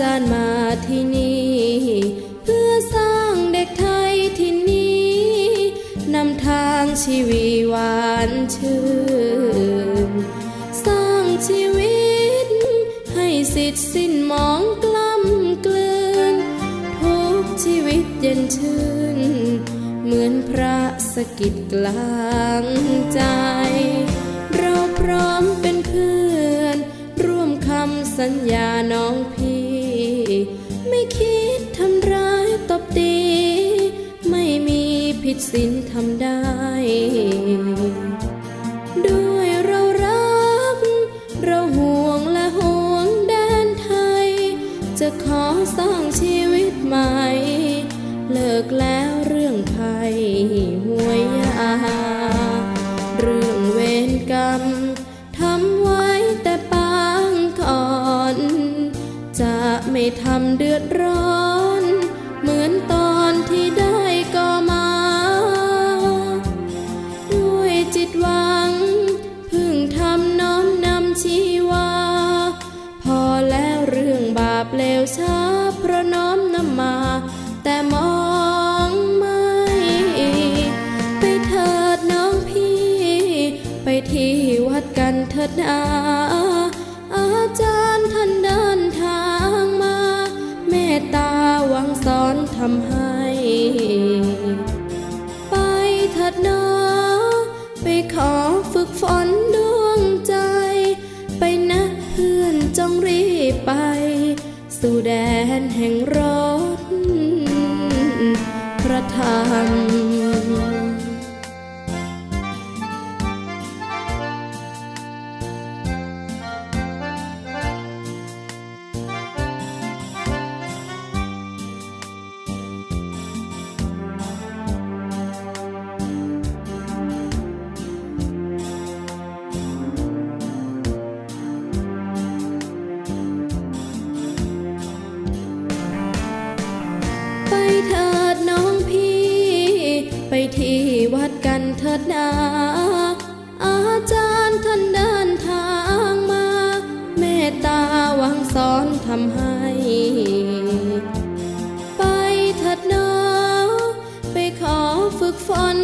จารย์มาที่นี่ เพื่อสร้างเด็กไทยที่นี้นำทางชีวิตหวานชื่น สร้างชีวิต ให้สิทธิ์สิ้นมองกล้ำกลืน ทุกชีวิตเย็นชื่น เหมือนพระสกิดกลางใจ เราพร้อมเป็นเพื่อน ร่วมคำสัญญาน้องพี่ ตีไม่มีผิดศีลทำได้ ด้วยเรารัก เราห่วงและห่วงแดนไทย จะขอสร้างชีวิตใหม่ เลิกแล้วเรื่องภัยห่วย ที่วัดกันเถิดนาอาจารย์ท่านเดินทางมา เมตตาหวังสอนทำให้ ไปเถิดนอไปขอฝึกฝนดวงใจ ไปนะเพื่อนจงรีบไป สู่แดนแห่งรถพระธรรม ดนาอาจารย์ท่านเดินทางมา เมตตาวางสอนทำให้ ไปเถิดนอไปขอฝึกฝน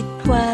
ผิดหวัง